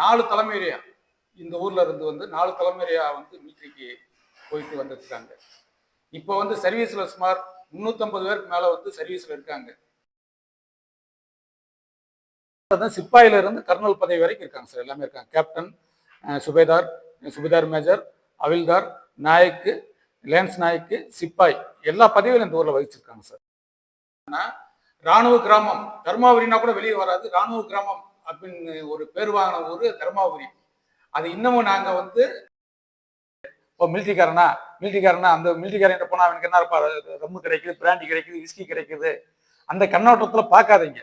நாலு தலைமுறையா இந்த ஊர்ல இருந்து வந்து நாலு தலைமுறையா வந்து மிலிட்ரிக்கு போயிட்டு வந்துருக்காங்க. இப்போ வந்து சர்வீஸ்ல சுமார் முந்நூற்றம்பது பேருக்கு மேல வந்து சர்வீஸ்ல இருக்காங்க. சிப்பாயில இருந்து கர்னல் பதவி வரைக்கும் இருக்காங்க சார் எல்லாமே இருக்காங்க. Captain subedar subedar major havildar naik lance naik sepoy எல்லா பதவியிலும் இந்த ஊர்ல வகிச்சிருக்காங்க சார். ஆனால் ராணுவ கிராமம் தர்மாவரினா கூட வெளியே வராது. ராணுவ கிராமம் அப்படின்னு ஒரு பேர் வாங்கின ஊர் தருமாபுரி. அது இன்னமும் நாங்கள் வந்து இப்போ மிலிட்ரிக்காரனா மிலிட்ரிக்காரனா அந்த மிலிட்ரிக்காரன் போனால் அவனுக்கு என்ன இருப்பா? ரம்மு கிடைக்குது பிராண்டி கிடைக்குது விஸ்கி கிடைக்குது. அந்த கண்ணோட்டத்தில் பார்க்காதீங்க.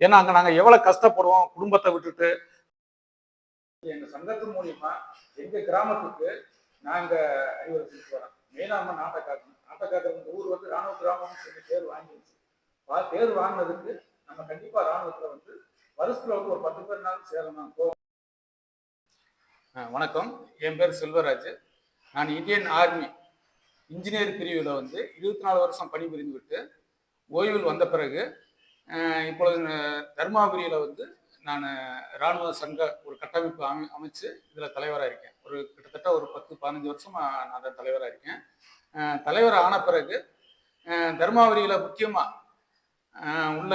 ஏன்னா அங்கே நாங்கள் எவ்வளோ கஷ்டப்படுவோம் குடும்பத்தை விட்டுட்டு. எங்கள் சங்கத்து மூலியமா எங்கள் கிராமத்துக்கு நாங்கள் அறிவுரை செஞ்சு வரோம். மெயினாக நம்ம நாட்டை காக்கணும் நாட்டை காக்கிற ஊர் வந்து ராணுவ கிராமம்னு சொல்லி பேர் வாங்கிடுச்சு பேர் வாங்கினதுக்கு நம்ம கண்டிப்பாக ராணுவத்தில் வந்து வருஷத்துல வந்து ஒரு பத்து பேர்னாலும் சேரணும் வணக்கம். என் பேர் செல்வராஜ். நான் இந்தியன் ஆர்மி இன்ஜினியர் பிரிவில் வந்து இருபத்தி நாலு வருஷம் பணிபுரிந்து விட்டு ஓய்வில் வந்த பிறகு இப்பொழுது தர்மாபுரியில் வந்து நான் இராணுவ சங்க ஒரு கட்டமைப்பு அமை அமைச்சு இதில் தலைவராக இருக்கேன். ஒரு கிட்டத்தட்ட ஒரு பத்து பதினஞ்சு வருஷமாக நான் அதில் தலைவராக இருக்கேன். தலைவர் ஆன பிறகு தர்மாபுரியில் முக்கியமாக உள்ள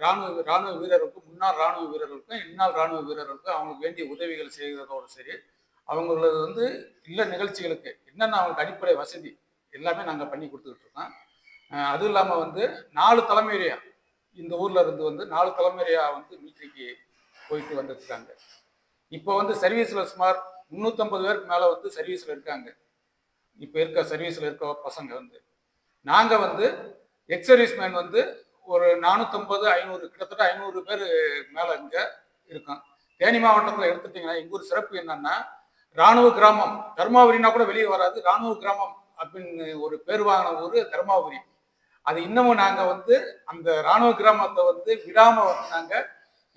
இராணுவ இராணுவ வீரர்களுக்கும் முன்னாள் இராணுவ வீரர்களுக்கும் இந்நாள் இராணுவ வீரர்களுக்கும் அவங்களுக்கு வேண்டிய உதவிகள் செய்கிறதோடு சரி அவங்களது வந்து இல்லை நிகழ்ச்சிகளுக்கு என்னென்ன அவங்களுக்கு அடிப்படை வசதி எல்லாமே நாங்கள் பண்ணி கொடுத்துக்கிட்டு இருக்கோம். அதுவும் இல்லாமல் வந்து நாலு தலைமுறையா இந்த ஊரில் இருந்து வந்து நாலு தலைமுறையாக வந்து மிலிட்ரிக்கு போயிட்டு வந்துருக்காங்க. இப்போ வந்து சர்வீஸில் சுமார் முந்நூற்றம்பது பேருக்கு மேலே வந்து சர்வீஸில் இருக்காங்க. இப்போ இருக்க சர்வீஸில் இருக்க பசங்க வந்து. நாங்கள் வந்து எக்ஸ் சர்வீஸ்மேன் வந்து ஒரு நானூற்றம்பது ஐநூறு கிட்டத்தட்ட ஐநூறு பேர் மேலே இங்கே இருக்கும் தேனி மாவட்டத்தில் எடுத்துட்டிங்கன்னா எங்கள் ஊர் சிறப்பு என்னன்னா ராணுவ கிராமம் தர்மாபுரினா கூட வெளியே வராது. ராணுவ கிராமம் அப்படின்னு ஒரு பேர் வாங்கின ஊர் தர்மாபுரி. அது இன்னமும் நாங்கள் வந்து அந்த ராணுவ கிராமத்தை வந்து விடாமல் வந்து நாங்கள்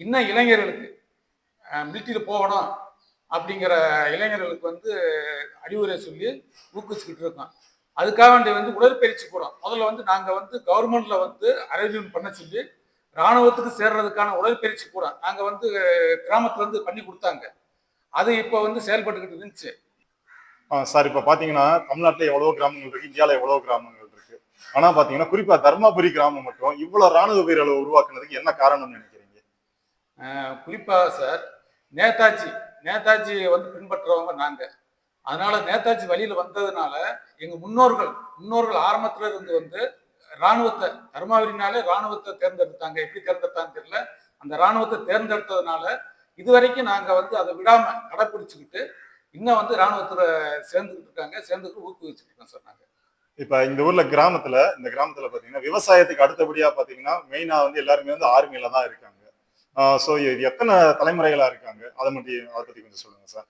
இன்னும் இளைஞர்களுக்கு மிலிட்டரியில் போகணும் அப்படிங்கிற இளைஞர்களுக்கு வந்து அறிவுரை சொல்லி ஊக்குவிச்சுக்கிட்டு இருக்கோம். அதுக்காக வேண்டி வந்து உடற்பயிற்சி கூடம் முதல்ல வந்து நாங்கள் வந்து கவர்மெண்ட்ல வந்து அரேஞ்ச்மெண்ட் பண்ண சொல்லி ராணுவத்துக்கு சேர்றதுக்கான உடற்பயிற்சி கூடம் நாங்கள் வந்து கிராமத்துல இருந்து பண்ணி கொடுத்தாங்க. அது இப்போ வந்து செயல்பட்டுக்கிட்டு இருந்துச்சு. ஆ, சார் இப்ப பாத்தீங்கன்னா தமிழ்நாட்டுல எவ்வளவோ கிராமங்கள் இருக்கு இந்தியால எவ்வளவோ கிராமங்கள் இருக்கு. ஆனா பாத்தீங்கன்னா குறிப்பா தர்மபுரி கிராமம் மட்டும் இவ்வளவு ராணுவ வீரர்களை உருவாக்குனதுக்கு என்ன காரணம்னு நினைக்கிறீங்க? அஹ் குறிப்பா சார் நேதாஜி நேதாஜியை வந்து பின்பற்றுறவங்க நாங்க. அதனால நேதாஜி வழியில வந்ததுனால எங்க முன்னோர்கள் முன்னோர்கள் ஆரம்பத்துல இருந்து வந்து ராணுவத்தை தர்மாவரினாலே ராணுவத்தை தேர்ந்தெடுத்தாங்க. எப்படி தேர்ந்தெடுத்தான்னு தெரியல. அந்த ராணுவத்தை தேர்ந்தெடுத்ததுனால இதுவரைக்கும் நாங்க வந்து அதை விடாம கடைப்பிடிச்சுக்கிட்டு இன்னும் வந்து ராணுவத்துல சேர்ந்துக்கிட்டு இருக்காங்க. சேர்ந்துக்கிட்டு ஊக்குவிச்சுட்டு இருக்கோம் சார் இப்ப இந்த ஊர்ல கிராமத்துல இந்த கிராமத்துல பாத்தீங்கன்னா விவசாயத்துக்கு அடுத்தபடியா பாத்தீங்கன்னா மெயினா வந்து எல்லாருமே வந்து ஆர்மியில தான் இருக்காங்க. ஸோ எத்தனை தலைமுறைகளா இருக்காங்க? அதை மட்டும் அதை பத்தி கொஞ்சம் சொல்லுங்க சார்.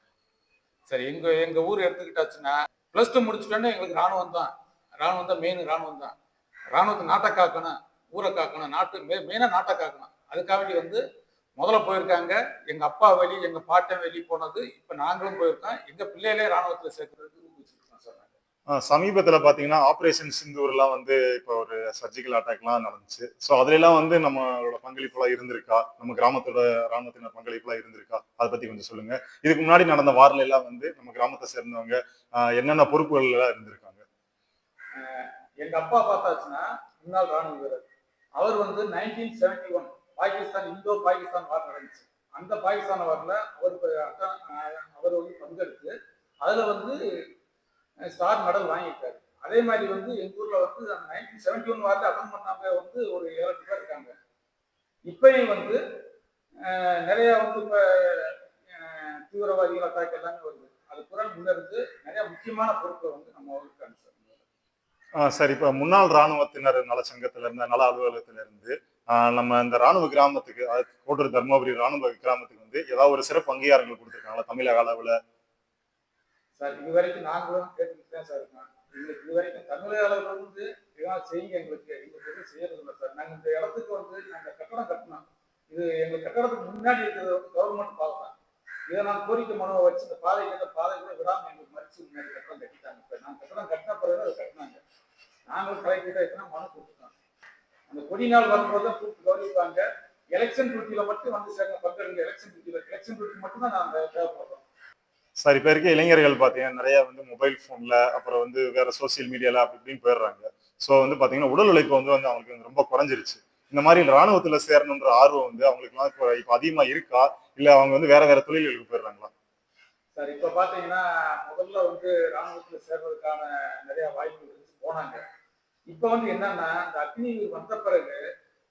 சரி எங்க எங்க ஊர் எடுத்துக்கிட்டாச்சுன்னா பிளஸ் டூ முடிச்சுட்டோன்னே எங்களுக்கு ராணுவம் தான் ராணுவம் தான் மெயின் ராணுவம் தான். ராணுவத்தை நாட்டை காக்கணும் ஊரை காக்கணும் நாட்டு மெ மெயினாக நாட்டை காக்கணும். அதுக்காக வேண்டி வந்து முதல்ல போயிருக்காங்க. எங்க அப்பா வழி எங்க பாட்டன் வெளி போனது இப்ப நாங்களும் போயிருக்கோம். எங்க பிள்ளைகளே ராணுவத்துல சேர்க்கறதுக்கு ஊக்குவிச்சிருக்கோம் சார் நாங்க. ஆஹ் சமீபத்தில் பார்த்தீங்கன்னா ஆப்ரேஷன் சிந்தூர்லாம் வந்து இப்போ ஒரு சர்ஜிக்கல் அட்டாக்லாம் நடந்துச்சு. ஸோ அதுலெல்லாம் வந்து நம்மளோட பங்களிப்புலாம் இருந்திருக்கா? நம்ம கிராமத்தோட ராணுவத்தினர் பங்களிப்புலாம் இருந்திருக்கா? அதை பற்றி கொஞ்சம் சொல்லுங்க. இதுக்கு முன்னாடி நடந்த வாரில் எல்லாம் வந்து நம்ம கிராமத்தை சேர்ந்தவங்க என்னென்ன பொறுப்புகள் எல்லாம் இருந்திருக்காங்க? எங்க அப்பா பார்த்தாச்சுன்னா முன்னாள் ராணுவ வீரர். அவர் வந்து nineteen seventy one Pakistan Indo Pakistan war நடந்துச்சு. அந்த பாகிஸ்தான் வாரில் அவர் அவர் வந்து பங்கெடுத்து அதில் வந்து ஸ்டார் மெடல் வாங்கியிருக்காரு. அதே மாதிரி வந்து எங்கள் ஊரில் வந்து அந்த நைன்டீன் செவன்டி ஒன் வாரில் அட்டன் பண்ணாங்க வந்து ஒரு ஏழு பேர் இருக்காங்க. இப்பயும் வந்து நிறையா நிறைய வந்து இப்ப தீவிரவாதிகள் அட்டாக் எல்லாமே வருது. அது குரல் முன்னெடுத்து நிறைய முக்கியமான பொறுப்பை வந்து நம்ம இருக்காங்க சார் சரி. இப்போ முன்னாள் ராணுவத்தினர் நல சங்கத்துல நல அலுவலகத்திலிருந்து நம்ம இந்த ராணுவ கிராமத்துக்கு கோட்டூர் தர்மபுரி ராணுவ கிராமத்துக்கு வந்து ஏதாவது ஒரு சிறப்பு அங்கீகாரங்கள் கொடுத்துருக்காங்களா? தமிழக அளவில் சார் இது வரைக்கும் நாங்களும் கேட்டுக்கிட்டு தான் சார் இருக்கோம் எங்களுக்கு இது வரைக்கும் தமிழக அளவில் வந்து இதெல்லாம் செய்யுங்க எங்களுக்கு. எங்களுக்கு எதுவும் செய்யறது இல்லை சார். நாங்கள் இந்த இடத்துக்கு வந்து நாங்கள் கட்டணம் கட்டினோம். இது எங்கள் கட்டடத்துக்கு முன்னாடி இருக்கிறது வந்து கவர்மெண்ட் பாதை தான். இதை நான் கோரிக்கை மனுவை வச்சு இந்த பாதை கிட்ட பாதை கூட விடாமல் எங்களுக்கு மறிச்சு முன்னாடி கட்டணம் கட்டிட்டாங்க இப்போ நாங்கள் கட்டணம் கட்டின பிறகு அதை கட்டினாங்க. நாங்களும் கலெக்டர்கிட்ட எத்தனை மனு கொடுத்துட்டோம். அந்த கொடி நாள் வரும்போது தான் கூப்பிட்டு கவனிப்பாங்க. எலெக்ஷன் டியூட்டியில் மட்டும் வந்து சேர்ந்த பக்கங்க எலெக்ஷன் டியூட்டியில் எலெக்ஷன் டியூட்டி மட்டும் தான் நாங்கள் தேவைப்படுறோம். சார் இப்போ இருக்க இளைஞர்கள் பார்த்தீங்கன்னா நிறைய வந்து மொபைல் ஃபோனில் அப்புறம் வந்து வேற சோசியல் மீடியாவில் அப்படி இப்படின்னு போயிடுறாங்க. ஸோ வந்து பார்த்தீங்கன்னா உடல் உழைப்பு வந்து வந்து அவங்களுக்கு வந்து ரொம்ப குறைஞ்சிருச்சு. இந்த மாதிரி ராணுவத்தில் சேரணுன்ற ஆர்வம் வந்து அவங்களுக்குலாம் இப்போ இப்போ அதிகமாக இருக்கா? இல்லை அவங்க வந்து வேற வேற தொழில்களுக்கு போயிடுறாங்களா? சார் இப்போ பார்த்தீங்கன்னா முதல்ல வந்து ராணுவத்தில் சேர்றதுக்கான நிறைய வாய்ப்புகள் இருந்துச்சு போனாங்க. இப்போ வந்து என்னன்னா இந்த அக்னி வந்த பிறகு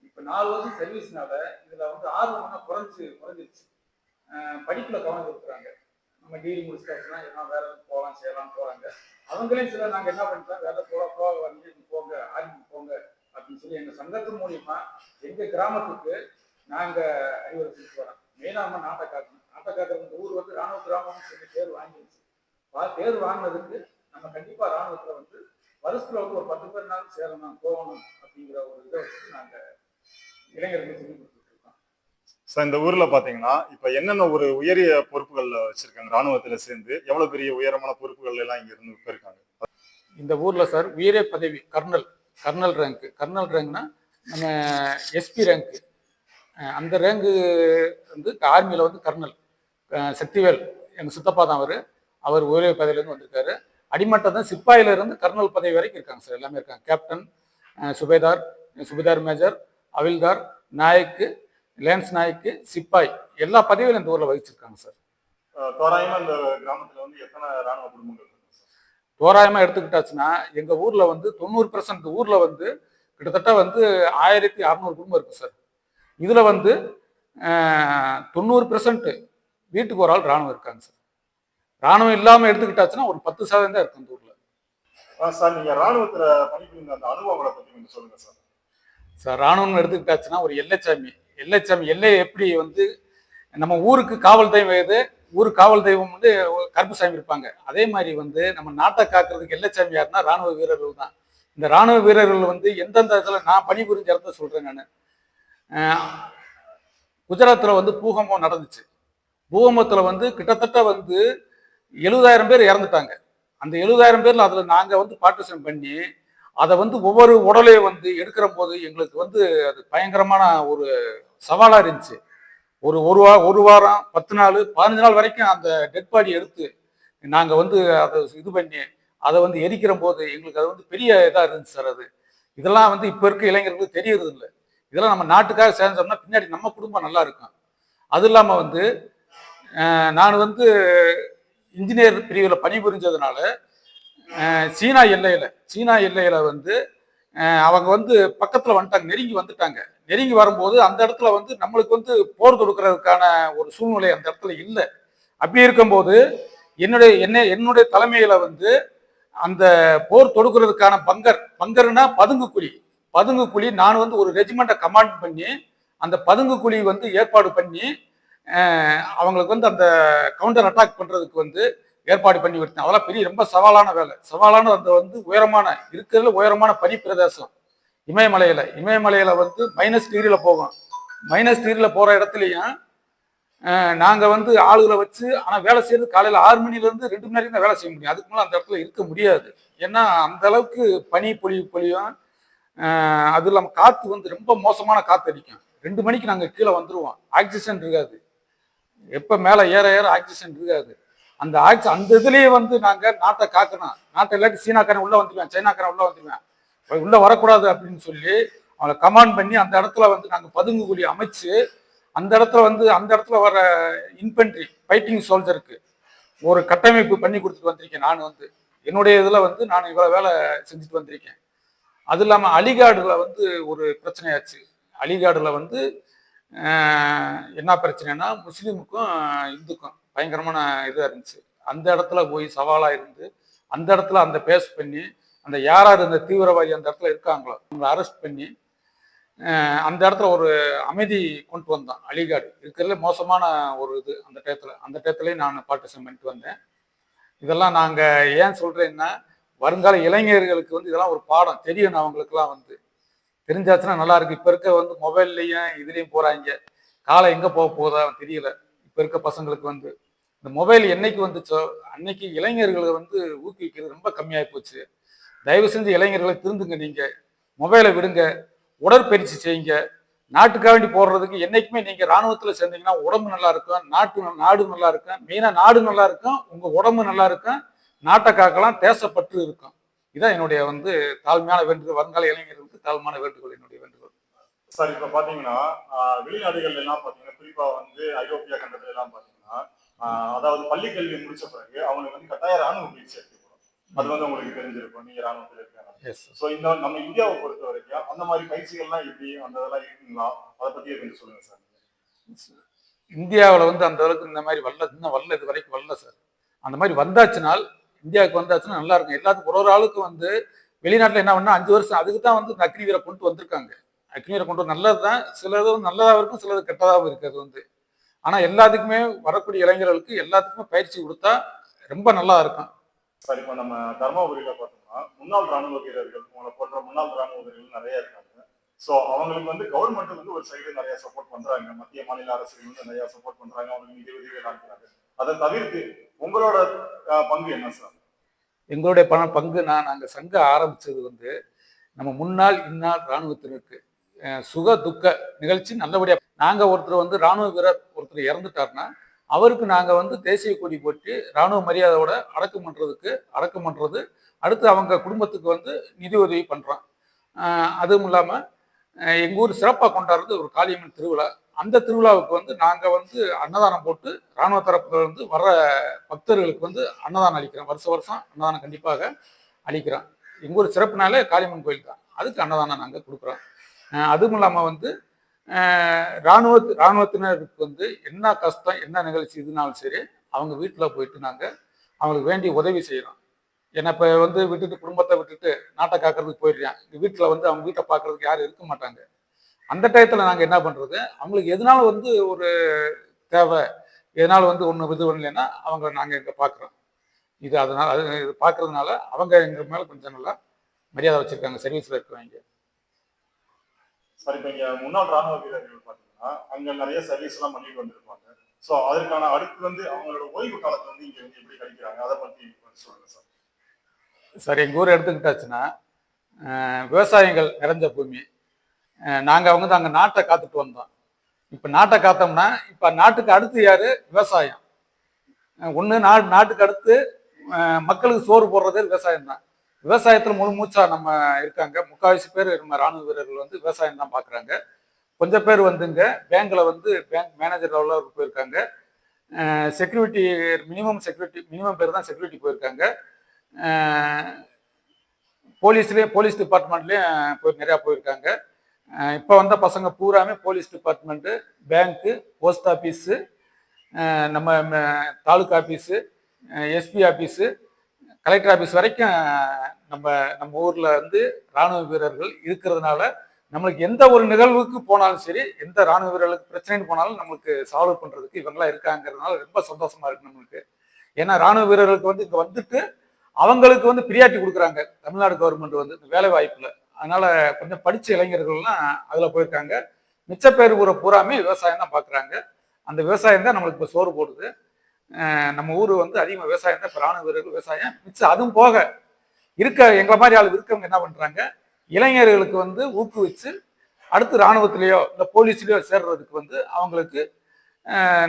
இப்போ நாலு வருஷம் சர்வீஸ்னால இதில் வந்து ஆர்வம் வந்து குறைஞ்சு குறைஞ்சிருச்சு. படிப்பில் கவனம் கொடுக்குறாங்க நம்ம டிகிரி முடிச்சிட்டாச்சுன்னா எல்லாம் வேற எதுவும் போகலாம் செய்யலாம் போறாங்க. அவங்களையும் சில நாங்க என்ன பண்ணிட்டோம் வேலை போக போக வந்து போங்க ஆர்மி போங்க அப்படின்னு சொல்லி எங்க சங்கத்தின் மூலியமா எங்க கிராமத்துக்கு நாங்க அறிவுரை செஞ்சு வரோம். மெயினா நம்ம நாட்டை காக்கணும். நாட்டை காக்கிற ஊர் வந்து ராணுவ கிராமம்னு சொல்லி பேர் வாங்கிடுச்சு. பா- பேர் வாங்கினதுக்கு நம்ம கண்டிப்பா ராணுவத்துல வந்து வருஷத்துல வந்து ஒரு பத்து பேர் நாள் சேரணும் போகணும் அப்படிங்கிற ஒரு இதை வச்சு நாங்க இளைஞர்களுக்கு சொல்லி கொடுத்தோம். இருக்கோம் சார் இந்த ஊர்ல பாத்தீங்கன்னா இப்ப என்னென்ன ஒரு உயரிய பொறுப்புகள்ல வச்சிருக்காங்க ராணுவத்துல சேர்ந்து எவ்வளவு பெரிய உயரமான பொறுப்புகள் எல்லாம் இங்க இருந்து போயிருக்காங்க? இந்த ஊர்ல சார் உயரிய பதவி கர்னல் கர்னல் ரேங்க் கர்னல் ரேங்க்னா நம்ம எஸ்பி ரேங்க் அந்த ரேங்கு வந்து ஆர்மியில் வந்து கர்னல். சக்திவேல் எங்க சித்தப்பா தான் அவர். அவர் உயரிய பதவியிலேருந்து வந்திருக்காரு. அடிமட்டம் தான் சிப்பாயில இருந்து கர்னல் பதவி வரைக்கும் இருக்காங்க சார் எல்லாமே இருக்காங்க. Captain subedar subedar major havildar naik lance naik sepoy எல்லா பதவியிலும் இந்த ஊரில் வகிச்சிருக்காங்க சார். அஹ் தோராயமா இந்த கிராமத்துல வந்து எத்தனை ராணுவ குடும்பங்கள் இருக்கு சார்? தோராயமா எடுத்துக்கிட்டாச்சுன்னா எங்க ஊர்ல வந்து தொண்ணூறு பெர்சன்ட் ஊர்ல வந்து கிட்டத்தட்ட வந்து ஆயிரத்தி அறநூறு குடும்பம் இருக்கு சார். இதுல வந்து தொண்ணூறு பெர்சன்ட் வீட்டுக்கு ஒரு ஆள் ராணுவம் இருக்காங்க சார். ராணுவம் இல்லாம எடுத்துக்கிட்டாச்சுன்னா ஒரு பத்து சதவீதம் தான் இருக்கு இந்த ஊர்ல. சார் நீங்க ராணுவத்துல பணிபுரிந்த அந்த அனுபவங்களை பத்தி கொஞ்சம் சொல்லுங்க சார். சார் ராணுவம் எடுத்துக்கிட்டாச்சுன்னா ஒரு எல்லைச்சாமி எல்லைச்சாமி எல்லையை எப்படி வந்து நம்ம ஊருக்கு காவல் தெய்வம் எது? ஊர் காவல் தெய்வம் வந்து கருப்புசாமி இருப்பாங்க. அதே மாதிரி வந்து நம்ம நாட்டை காக்கிறதுக்கு எல்லைச்சாமி யாருன்னா ராணுவ வீரர்கள் தான். இந்த ராணுவ வீரர்கள் வந்து எந்தெந்த இடத்துல நான் பணிபுரிஞ்ச இடத்த சொல்றேன் நான். குஜராத்தில் வந்து பூகம்பம் நடந்துச்சு. பூகம்பத்தில் வந்து கிட்டத்தட்ட வந்து எழுபதாயிரம் பேர் இறந்துட்டாங்க. அந்த எழுபதாயிரம் பேரில் அதில் நாங்கள் வந்து பார்ட்டிசிபேட் பண்ணி அதை வந்து ஒவ்வொரு உடலையும் வந்து எடுக்கிற போது எங்களுக்கு வந்து அது பயங்கரமான ஒரு சவாலாக இருந்துச்சு. ஒரு ஒரு வா ஒரு வாரம் பத்து நாள் பதினஞ்சு நாள் வரைக்கும் அந்த டெட் பாடி எடுத்து நாங்கள் வந்து அதை இது பண்ணி அதை வந்து எரிக்கிற போது எங்களுக்கு அது வந்து பெரிய இதாக இருந்துச்சு சார் அது. இதெல்லாம் வந்து இப்போ இருக்க இளைஞர்களுக்கு தெரியறது இல்லை. இதெல்லாம் நம்ம நாட்டுக்காக சேர்ந்தோம்னா பின்னாடி நம்ம குடும்பம் நல்லா இருக்கும். அது இல்லாமல் வந்து நான் வந்து இன்ஜினியர் பிரிவில் பணிபுரிஞ்சதுனால சீனா எல்லையில் சீனா எல்லையில் வந்து அவங்க வந்து பக்கத்தில் வந்துட்டாங்க நெருங்கி வந்துட்டாங்க. நெருங்கி வரும்போது அந்த இடத்துல வந்து நம்மளுக்கு வந்து போர் தொடுக்கிறதுக்கான ஒரு சூழ்நிலை அந்த இடத்துல இல்லை. அப்படி இருக்கும்போது என்னுடைய என்ன என்னுடைய தலைமையில் வந்து அந்த போர் தொடுக்கிறதுக்கான பங்கர் பங்கர்னா பதுங்கு குழி. பதுங்கு குழி நான் வந்து ஒரு ரெஜிமெண்ட்டை கமாண்ட் பண்ணி அந்த பதுங்கு குழி வந்து ஏற்பாடு பண்ணி அவங்களுக்கு வந்து அந்த கவுண்டர் அட்டாக் பண்ணுறதுக்கு வந்து ஏற்பாடு பண்ணி விட்டேன். அதெல்லாம் பெரிய ரொம்ப சவாலான வேலை. சவாலான அந்த வந்து உயரமான இருக்கிறதுல உயரமான பனி பிரதேசம். இமயமலையில். இமயமலையில் வந்து மைனஸ் டிகிரியில் போகும். மைனஸ் டிகிரியில் போகிற இடத்துலையும் நாங்கள் வந்து ஆளுகளை வச்சு ஆனால் வேலை செய்யறது காலையில் ஆறு மணிலேருந்து ரெண்டு மணி நேரம் தான் வேலை செய்ய முடியும். அதுக்கு மேலே அந்த இடத்துல இருக்க முடியாது. ஏன்னா அந்த அளவுக்கு பனி பொழிவு பொழியும். அது இல்லாமல் காற்று வந்து ரொம்ப மோசமான காற்று அடிக்கும். ரெண்டு மணிக்கு நாங்கள் கீழே வந்துடுவோம் ஆக்சிஜன் இருக்காது. எப்போ மேலே ஏற ஏற ஆக்சிஜன் இருக்காது. அந்த ஆக்சி அந்த இதுலயே வந்து நாங்க நாட்டை காக்கணும். நாட்டை இல்லாட்டி சீனாக்காரன் உள்ள வந்துருவேன் சைனாக்காரன் உள்ள வந்துருவேன். உள்ளே உள்ள வரக்கூடாது அப்படின்னு சொல்லி அவளை கமாண்ட் பண்ணி அந்த இடத்துல வந்து நாங்க பதுங்கு குழி அமைச்சு அந்த இடத்துல வந்து அந்த இடத்துல வர இன்ஃபென்ட்ரி ஃபைட்டிங் சோல்ஜருக்கு ஒரு கட்டமைப்பு பண்ணி கொடுத்துட்டு வந்திருக்கேன் நான் வந்து. என்னுடைய இதில் வந்து நான் இவ்வளோ வேலை செஞ்சுட்டு வந்திருக்கேன். அது இல்லாமல் அலிகாடில் வந்து ஒரு பிரச்சனையாச்சு. அலிகாடில் வந்து என்ன பிரச்சனைனா முஸ்லீமுக்கும் இந்துக்கும் பயங்கரமான இதாக இருந்துச்சு. அந்த இடத்துல போய் சவாலாக இருந்து அந்த இடத்துல அந்த பேஸ் பண்ணி அந்த யார் யார் இந்த தீவிரவாதி அந்த இடத்துல இருக்காங்களோ அவங்களை அரெஸ்ட் பண்ணி அந்த இடத்துல ஒரு அமைதி கொண்டு வந்தோம் அலிகாடு இருக்கிறதுல மோசமான ஒரு இது அந்த டயத்தில். அந்த டயத்துலேயும் நான் பார்ட்டிசிபேட் பண்ணிட்டு வந்தேன். இதெல்லாம் நாங்கள் ஏன் சொல்கிறேன்னா வருங்கால இளைஞர்களுக்கு வந்து இதெல்லாம் ஒரு பாடம். தெரியணும் அவங்களுக்குலாம் வந்து. தெரிஞ்சாச்சுன்னா நல்லா இருக்கு. இப்போ இருக்க வந்து மொபைல்லையும் இதுலேயும் போகிறாங்க காலம் எங்கே போக போதா தெரியல. இப்போ இருக்க பசங்களுக்கு வந்து. இந்த மொபைல் என்னைக்கு வந்துச்சோ அன்னைக்கு இளைஞர்களை வந்து ஊக்குவிக்கிறது ரொம்ப கம்மியாகி போச்சு. தயவு செஞ்சு இளைஞர்களை திருந்துங்க நீங்கள் மொபைலை விடுங்க. உடற்பயிற்சி செய்யுங்க. நாட்டுக்காக வேண்டி போடுறதுக்கு என்னைக்குமே நீங்கள் இராணுவத்தில் சேர்ந்தீங்கன்னா உடம்பு நல்லா இருக்கும் நாட்டு நாடு நல்லா இருக்கும். மெயினாக நாடு நல்லா இருக்கும் உங்கள் உடம்பு நல்லா இருக்கும். நாட்டை காக்கலாம் தேசப்பற்று இருக்கும். இதான் என்னுடைய வந்து தாழ்மையான வேண்டுகோள் வருங்கால இளைஞர்களுக்கு தாழ்மையான வேண்டுகோள் என்னுடைய வேண்டுகோள். சார் இப்போ பார்த்தீங்கன்னா வெளிநாடுகள் எல்லாம் பார்த்தீங்கன்னா குறிப்பாக வந்து ஐரோப்பிய கண்டத்துல எல்லாம் பார்த்தீங்கன்னா அதாவது பள்ளி கல்வி முடிச்ச பிறகு அவங்களுக்கு வந்து கட்டாய ராணுவ பயிற்சி எடுத்துக்கணும் அது வந்து உங்களுக்கு தெரிஞ்சிருக்கும் நீங்க ராணுவத்தில் இருக்காங்க. சோ இந்த நம்ம இந்தியாவை பொறுத்த வரைக்கும் அந்த மாதிரி பயிற்சிகள்லாம் எப்படி அந்த இதெல்லாம் இருக்குங்களா? அதை பத்தி கொஞ்சம் சொல்லுங்க சார் இந்தியாவில் வந்து அந்த அளவுக்கு இந்த மாதிரி வரல இன்னும் வரல இது வரைக்கும் வரல சார் அந்த மாதிரி வந்தாச்சுனால் இந்தியாவுக்கு வந்தாச்சுன்னா நல்லா இருக்கும். எல்லாத்துக்கும் ஒரு ஒரு ஆளுக்கும் வந்து வெளிநாட்டில் என்ன பண்ணா அஞ்சு வருஷம் அதுக்கு தான் வந்து இந்த அக்னி வீரை கொண்டு வந்திருக்காங்க. அக்னி வீரை கொண்டு வந்து நல்லது தான் சிலது நல்லதாகவும் இருக்கும் சிலது கெட்டதாகவும் இருக்கிறது வந்து. ஆனால் எல்லாத்துக்குமே வரக்கூடிய இளைஞர்களுக்கு எல்லாத்துக்குமே பயிற்சி கொடுத்தா ரொம்ப நல்லா இருக்கும். சார் இப்போ நம்ம தர்மபுரியில பார்த்தோம்னா முன்னாள் ராணுவ வீரர்கள் உங்களை போன்ற முன்னாள் ராணுவ வீரர்கள் நிறைய இருக்காங்க. ஸோ அவங்களுக்கு வந்து கவர்மெண்ட் வந்து ஒரு சைடு நிறைய சப்போர்ட் பண்றாங்க. மத்திய மாநில அரசுகள் வந்து நிறைய சப்போர்ட் பண்றாங்க. அவங்களுக்கு நிதி உதவிகள் அளிக்கிறாங்க அதை தவிர்த்து உங்களோட பங்கு என்ன சார்? எங்களுடைய பண பங்கு நான் நாங்கள் சங்கம் ஆரம்பிச்சது வந்து நம்ம முன்னாள் இந்நாள் இராணுவத்தினருக்கு சுக துக்க நிகழ்ச்சி நல்லபடியாக நாங்கள் ஒருத்தர் வந்து ராணுவ வீரர் ஒருத்தர் இறந்துட்டாருன்னா அவருக்கு நாங்கள் வந்து தேசிய கொடி போட்டு ராணுவ மரியாதையோட அடக்கம் பண்ணுறதுக்கு அடக்கம் பண்ணுறது அடுத்து அவங்க குடும்பத்துக்கு வந்து நிதி உதவி பண்ணுறோம் அதுவும் இல்லாமல் எங்கள் ஊர் சிறப்பாக கொண்டாடுறது ஒரு காளியம்மன் திருவிழா. அந்த திருவிழாவுக்கு வந்து நாங்கள் வந்து அன்னதானம் போட்டு இராணுவ தரப்புல வந்து வர்ற பக்தர்களுக்கு வந்து அன்னதானம் அளிக்கிறோம். வருஷ வருஷம் அன்னதானம் கண்டிப்பாக அளிக்கிறோம். எங்கள் ஊர் சிறப்புனாலே காளியம்மன் கோயில் தான் அதுக்கு அன்னதானம் நாங்கள் கொடுக்குறோம். அதுவும் இல்லாமல் வந்து இராணுவ இராணுவத்தினருக்கு வந்து என்ன கஷ்டம் என்ன நிகழ்ச்சி இதுனாலும் சரி அவங்க வீட்டில் போயிட்டு நாங்கள் அவங்களுக்கு வேண்டிய உதவி செய்கிறோம் ஏன்னா இப்போ வந்து விட்டுட்டு குடும்பத்தை விட்டுட்டு நாட்டை காக்கிறதுக்கு போயிடுறேன். வீட்டில் வந்து அவங்க வீட்டை பார்க்கறதுக்கு யாரும் இருக்க மாட்டாங்க. அந்த டயத்தில் நாங்கள் என்ன பண்ணுறது அவங்களுக்கு எதனால வந்து ஒரு தேவை எதனால வந்து ஒன்று இது பண்ணலைன்னா அவங்க நாங்கள் இங்கே பார்க்குறோம் இது அதனால் அது இது பார்க்கறதுனால அவங்க எங்கள் மேலே கொஞ்சம் நல்லா மரியாதை வச்சுருக்காங்க சர்வீஸில் இருக்கிறவங்க சார் இப்போ இங்கே முன்னாள் ராணுவ வீரர்கள் பார்த்தீங்கன்னா அங்கே நிறைய சர்வீஸ் எல்லாம் பண்ணிட்டு வந்திருப்பாங்க. ஸோ அதற்கான அடுத்து வந்து அவங்களோட ஓய்வு காலத்தை வந்து இங்கே வந்து எப்படி கழிக்கிறாங்க? அதை பற்றி சொல்லுங்கள் சொல்லுங்க சார் சார் எங்கள் ஊர் எடுத்துக்கிட்டாச்சுன்னா விவசாயங்கள் நிறைஞ்ச பூமி. நாங்கள் அவங்க தான் அங்கே நாட்டை காத்துட்டு வந்தோம். இப்போ நாட்டை காத்தோம்னா இப்போ நாட்டுக்கு அடுத்து யார்? விவசாயம். ஒன்று நா நாட்டுக்கு அடுத்து மக்களுக்கு சோறு போடுறதே விவசாயம் தான் விவசாயத்தில் முழு மூச்சா நம்ம இருக்காங்க. முக்கால்வாசி பேர் நம்ம ராணுவ வீரர்கள் வந்து விவசாயம் தான் பார்க்குறாங்க கொஞ்சம் பேர் வந்துங்க பேங்க்கில் வந்து பேங்க் மேனேஜர் லெவலில் போயிருக்காங்க. செக்யூரிட்டி மினிமம் செக்யூரிட்டி மினிமம் பேர் தான் செக்யூரிட்டி போயிருக்காங்க. போலீஸ்லேயும் போலீஸ் டிபார்ட்மெண்ட்லேயும் போய் நிறையா போயிருக்காங்க. இப்போ வந்த பசங்க பூராமே police department bank post office நம்ம taluka office SP office collector office வரைக்கும் நம்ம நம்ம ஊரில் வந்து இராணுவ வீரர்கள் இருக்கிறதுனால நம்மளுக்கு எந்த ஒரு நிகழ்வுக்கு போனாலும் சரி எந்த ராணுவ வீரர்களுக்கு பிரச்சனைன்னு போனாலும் நம்மளுக்கு சால்வ் பண்ணுறதுக்கு இவங்களாம் இருக்காங்கிறதுனால ரொம்ப சந்தோஷமா இருக்கு நம்மளுக்கு. ஏன்னா ராணுவ வீரர்களுக்கு வந்து இங்கே வந்துட்டு அவங்களுக்கு வந்து பிரியாட்டி கொடுக்குறாங்க. தமிழ்நாடு கவர்மெண்ட் வந்து வேலை வாய்ப்பில். அதனால கொஞ்சம் படித்த இளைஞர்கள்லாம் அதில் போயிருக்காங்க. மிச்ச பேர் ஊரை பூராமே விவசாயம் தான் பார்க்குறாங்க அந்த விவசாயம் தான் நம்மளுக்கு இப்போ சோறு போடுது. நம்ம ஊர் வந்து அதிகமாக விவசாயம் தான் இப்போ ராணுவ வீரர்கள் விவசாயம். மிச்சம் அதுவும் போக இருக்க எங்களை மாதிரி ஆள் இருக்கவங்க என்ன பண்ணுறாங்க இளைஞர்களுக்கு வந்து ஊக்குவிச்சு அடுத்து இராணுவத்திலேயோ இல்லை போலீஸ்லேயோ சேர்றதுக்கு வந்து அவங்களுக்கு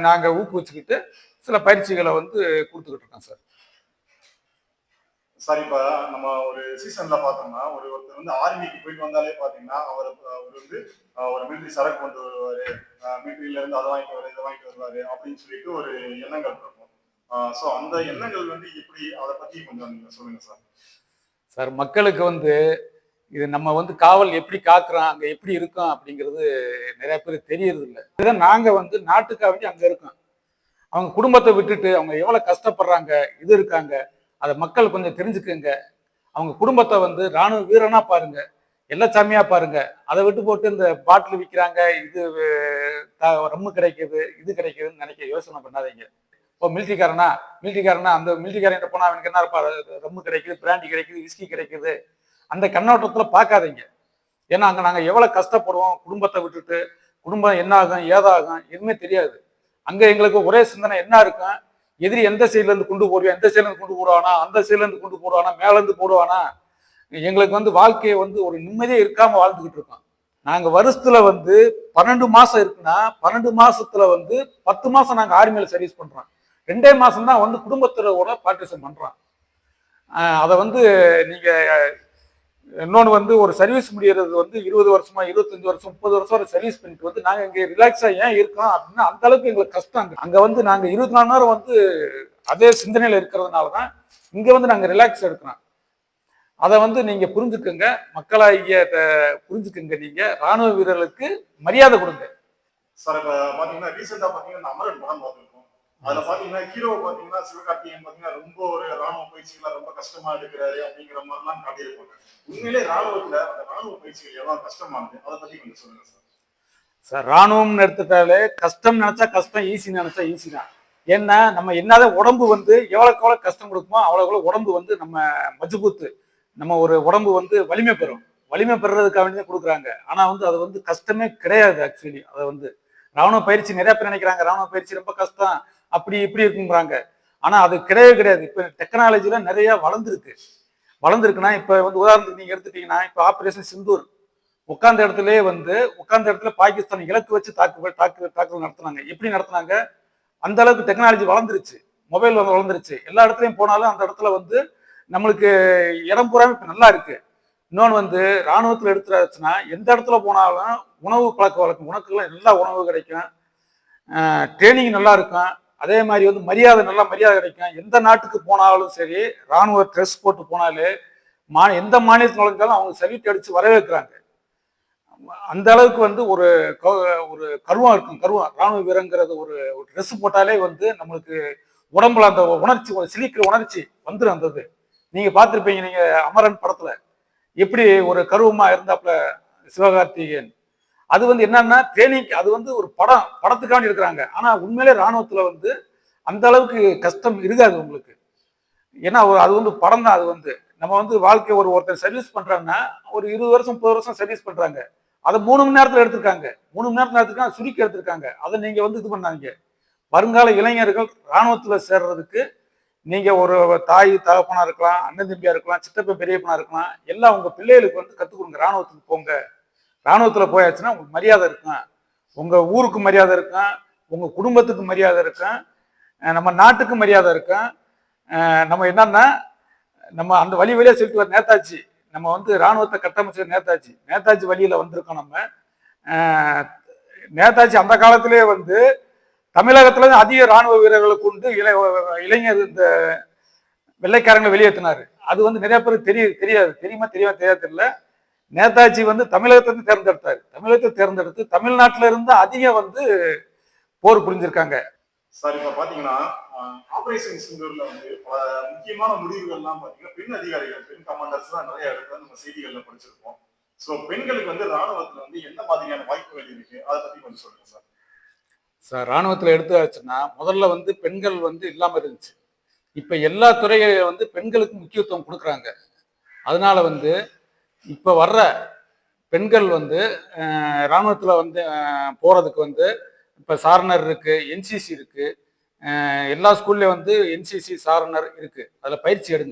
நாங்கள் ஊக்குவிச்சுக்கிட்டு சில பயிற்சிகளை வந்து கொடுத்துக்கிட்டு இருக்கோம் சார். சார் இப்ப நம்ம ஒரு சீசன்ல பார்த்தோம்னா ஒரு ஒருத்தர் வந்து ஆர்மிக்கு போயிட்டு வந்தாலே பாத்தீங்கன்னா அவர் அவர் வந்து ஒரு மிலிட்ரி சரக்கு கொண்டு வருவாரு. மிலிட்ரியில இருந்து அதை வாங்கிட்டு வருவாரு இதை வாங்கிட்டு வருவாரு அப்படின்னு சொல்லிட்டு ஒரு எண்ணங்கள் இருக்கும். ஸோ அந்த எண்ணங்கள் வந்து எப்படி அதை பத்தி கொஞ்சம் நீங்க சொல்லுங்க சார் சார் மக்களுக்கு வந்து இது நம்ம வந்து காவல் எப்படி காக்குறோம் அங்கே எப்படி இருக்கோம் அப்படிங்கிறது நிறைய பேருக்கு தெரியறது இல்லை இதுதான் நாங்கள் வந்து நாட்டுக்காக அங்கே இருக்கோம். அவங்க குடும்பத்தை விட்டுட்டு அவங்க எவ்வளோ கஷ்டப்படுறாங்க இது இருக்காங்க அதை மக்கள் கொஞ்சம் தெரிஞ்சுக்கங்க. அவங்க குடும்பத்தை வந்து ராணுவ வீரனா பாருங்க. எல்லச்சாமியா பாருங்க. அதை விட்டு போட்டு இந்த பாட்டில் விற்கிறாங்க இது ரம்மு கிடைக்குது இது கிடைக்குதுன்னு நினைக்க யோசனை பண்ணாதீங்க. இப்போ மில்ட்ரிக்காரனா மில்ட்ரிக்காரனா அந்த மில்ட்ரிக்காரன் போனால் அவனுக்கு என்ன இருப்பா ரம்மு கிடைக்குது பிராண்டி கிடைக்குது விஸ்கி கிடைக்குது. அந்த கண்ணோட்டத்தில் பார்க்காதீங்க. ஏன்னா அங்கே நாங்கள் எவ்வளோ கஷ்டப்படுவோம் குடும்பத்தை விட்டுட்டு. குடும்பம் என்ன ஆகும் ஏதாகும் எதுவுமே தெரியாது. அங்கே எங்களுக்கு ஒரே சிந்தனை என்ன இருக்கும்? எதிரி எந்த சைட்லேருந்து கொண்டு போடுவோம் எந்த சைட்லேருந்து கொண்டு போடுவானா அந்த சைட்லேருந்து கொண்டு போடுவானா மேலேருந்து போடுவானா எங்களுக்கு வந்து வாழ்க்கையை வந்து ஒரு நிம்மதியே இருக்காமல் வாழ்ந்துக்கிட்டு இருக்கோம் நாங்கள் வருஷத்தில் வந்து பன்னெண்டு மாதம் இருக்குன்னா பன்னெண்டு மாதத்தில் வந்து பத்து மாதம் நாங்கள் ஆர்மியில் சர்வீஸ் பண்ணுறோம் ரெண்டே மாதம் தான் வந்து குடும்பத்தோட பார்ட்டிசிபேட் பண்ணுறோம் அதை வந்து நீங்கள் இன்னொன்று வந்து ஒரு சர்வீஸ் முடியறது வந்து இருபது வருஷமா இருபத்தஞ்சு வருஷம் முப்பது வருஷம் ஒரு சர்வீஸ் பண்ணிட்டு வந்து நாங்கள் இங்கே ரிலாக்ஸாக ஏன் இருக்கோம் அப்படின்னா அந்த அளவுக்கு எங்களுக்கு கஷ்டம் அங்கே. அங்கே வந்து நாங்கள் இருபத்தி நாலு நேரம் வந்து அதே சிந்தனையில் இருக்கிறதுனால தான் இங்கே வந்து நாங்கள் ரிலாக்ஸ் எடுக்கிறோம் அதை வந்து நீங்கள் புரிஞ்சுக்கோங்க. மக்களாகிய புரிஞ்சுக்கோங்க நீங்கள் ராணுவ வீரர்களுக்கு மரியாதை கொடுங்க. சார் இப்போ பார்த்தீங்கன்னா ரீசெண்டாக பார்த்தீங்கன்னா அமரன் படம் பார்த்திருக்கோம் அதுல பாத்தீங்கன்னா ஹீரோ பாத்தீங்கன்னா சிவகார்த்திகேயன் பாத்தீங்கன்னா ரொம்ப ஒரு ராணுவ பயிற்சிகளை ரொம்ப கஷ்டமா எடுக்கிறாரு அப்படிங்கிற மாதிரிலாம் காட்டியிருப்பாங்க. உண்மையிலே ராணுவத்துல அந்த ராணுவ பயிற்சிகள் எவ்வளவு கஷ்டமானது? அதை பத்தி கொஞ்சம் சொல்லுங்க சார். சார் ராணுவம்னு எடுத்துட்டாலே கஷ்டம் நினைச்சா கஷ்டம் ஈஸி நினைச்சா ஈஸி தான். ஏன்னா நம்ம என்னதான் உடம்பு வந்து எவ்வளோக்கு எவ்வளோ கஷ்டம் கொடுக்குமோ அவ்வளோக்கு உடம்பு வந்து நம்ம மஜ்பூத்து நம்ம ஒரு உடம்பு வந்து வலிமை பெறும். வலிமை பெறுறதுக்காக வேண்டி தான் கொடுக்குறாங்க. ஆனால் வந்து அது வந்து கஷ்டமே கிடையாது ஆக்சுவலி அதை வந்து ராணுவ பயிற்சி நிறைய பேர் நினைக்கிறாங்க. ராணுவ பயிற்சி ரொம்ப கஷ்டம். அப்படி இப்படி இருக்குங்கிறாங்க ஆனால் அது கிடையவே கிடையாது. இப்போ டெக்னாலஜில நிறைய வளர்ந்துருக்கு. வளர்ந்துருக்குன்னா இப்போ வந்து உதாரணத்துக்கு நீங்கள் எடுத்துட்டீங்கன்னா இப்போ ஆப்ரேஷன் சிந்தூர் உட்கார்ந்த இடத்துல வந்து உட்கார்ந்த இடத்துல பாகிஸ்தான் இலக்கு வச்சு தாக்குதல் தாக்கு தாக்குதல் நடத்துனாங்க. எப்படி நடத்துனாங்க? அந்த அளவுக்கு டெக்னாலஜி வளர்ந்துருச்சு. மொபைல் வந்து வளர்ந்துருச்சு. எல்லா இடத்துலையும் போனாலும் அந்த இடத்துல வந்து நம்மளுக்கு இடம் பூராமே இப்போ நல்லா இருக்கு. இன்னொன்று வந்து ராணுவத்தில் எடுத்துட்டாச்சுன்னா எந்த இடத்துல போனாலும் உணவு பழக்க வழக்கம் உனக்குலாம் எல்லா உணவு கிடைக்கும். ட்ரைனிங் நல்லா இருக்கும். அதே மாதிரி வந்து மரியாதை நல்லா மரியாதை கிடைக்கும். எந்த நாட்டுக்கு போனாலும் சரி ராணுவ ட்ரெஸ் போட்டு போனாலே மா எந்த மாநிலத்தில் நுழைஞ்சாலும் அவங்க சல்யூட் அடித்து வரவேற்கிறாங்க. அந்த அளவுக்கு வந்து ஒரு க- ஒரு கருவம் இருக்கும். கருவம் ராணுவ வீரங்கிறது ஒரு ஒரு ட்ரெஸ் போட்டாலே வந்து நம்மளுக்கு உடம்புல அந்த உணர்ச்சி ஒரு சிலிக்கிற உணர்ச்சி வந்துடும் அந்தது நீங்கள் நீங்க பார்த்துருப்பீங்க நீங்க அமரன் படத்துல. எப்படி ஒரு கருவமா இருந்தாப்புல சிவகார்த்திகேயன் அது வந்து என்னன்னா ட்ரைனிங் அது வந்து ஒரு படம் படத்துக்காண்டி இருக்கிறாங்க ஆனா உண்மையிலே ராணுவத்துல வந்து அந்த அளவுக்கு கஷ்டம் இருக்காது உங்களுக்கு. ஏன்னா ஒரு- அது வந்து படம் தான் அது வந்து. நம்ம வந்து வாழ்க்கை ஒரு ஒருத்தர் சர்வீஸ் பண்றாங்கன்னா ஒரு இருபது வருஷம் முப்பது வருஷம் சர்வீஸ் பண்றாங்க. அதை மூணு மணி நேரத்தில் எடுத்திருக்காங்க. மூணு மணி நேரத்தில் எடுத்துருக்காங்க சுருக்கி எடுத்திருக்காங்க. அதை நீங்க வந்து இது பண்ணாங்க வருங்கால இளைஞர்கள் ராணுவத்துல சேர்றதுக்கு நீங்க ஒரு தாய் தகப்பனா இருக்கலாம் அண்ணன் தம்பியா இருக்கலாம் சித்தப்பன் பெரியப்பனா இருக்கலாம் எல்லாம் உங்க பிள்ளைகளுக்கு வந்து கத்துக் கொடுங்க. ராணுவத்துக்கு போங்க. ராணுவத்தில் போயாச்சுன்னா உங்களுக்கு மரியாதை இருக்கும். உங்கள் ஊருக்கு மரியாதை இருக்கும். உங்கள் குடும்பத்துக்கு மரியாதை இருக்கும். நம்ம நாட்டுக்கு மரியாதை இருக்கும். நம்ம என்னன்னா நம்ம அந்த வழி வழியாக செலுத்தி வர நேதாஜி நம்ம வந்து ராணுவத்தை கட்டமைச்ச நேதாஜி நேதாஜி வழியில் வந்திருக்கோம் நம்ம. நேதாஜி அந்த காலத்திலே வந்து தமிழகத்துல அதிக ராணுவ வீரர்களை கொண்டு இளை இளைஞர் இந்த வெள்ளைக்காரங்களை வெளியேற்றினார் அது வந்து நிறைய பேருக்கு தெரிய தெரியாது. தெரியுமா தெரியுமா தெரியாது தெரியல நேதாஜி வந்து தமிழகத்தை இருந்து தேர்ந்தெடுத்தாரு. தமிழகத்தை தேர்ந்தெடுத்து தமிழ்நாட்டுல இருந்து அதிகம் வந்து போர் புரிஞ்சிருக்காங்க. சார் இப்ப பாத்தீங்கன்னா ஆபரேஷன் சிந்தூர்ல வந்து பல முக்கியமான முடிவுகள்லாம் பாத்தீங்கன்னா பெண் அதிகாரிகள் பெண் கமாண்டர்ஸ் தான் நிறைய இடத்துல நம்ம செய்திகள்ல படிச்சிருப்போம். சோ பெண்களுக்கு வந்து ராணுவத்துல வந்து என்ன மாதிரியான வாய்ப்புகள் இருக்கு? அதை பத்தி கொஞ்சம் சொல்லுங்க சார். சார் ராணுவத்தில் எடுத்தாச்சுன்னா முதல்ல வந்து பெண்கள் வந்து இல்லாமல் இருந்துச்சு. இப்போ எல்லா துறைகளிலும் வந்து பெண்களுக்கு முக்கியத்துவம் கொடுக்குறாங்க. அதனால வந்து இப்போ வர்ற பெண்கள் வந்து இராணுவத்தில் வந்து போகிறதுக்கு வந்து இப்போ சாரணர் இருக்குது என்சிசி இருக்குது எல்லா ஸ்கூல்லேயும் வந்து என்சிசி சாரணர் இருக்குது அதில் பயிற்சி எடுங்க.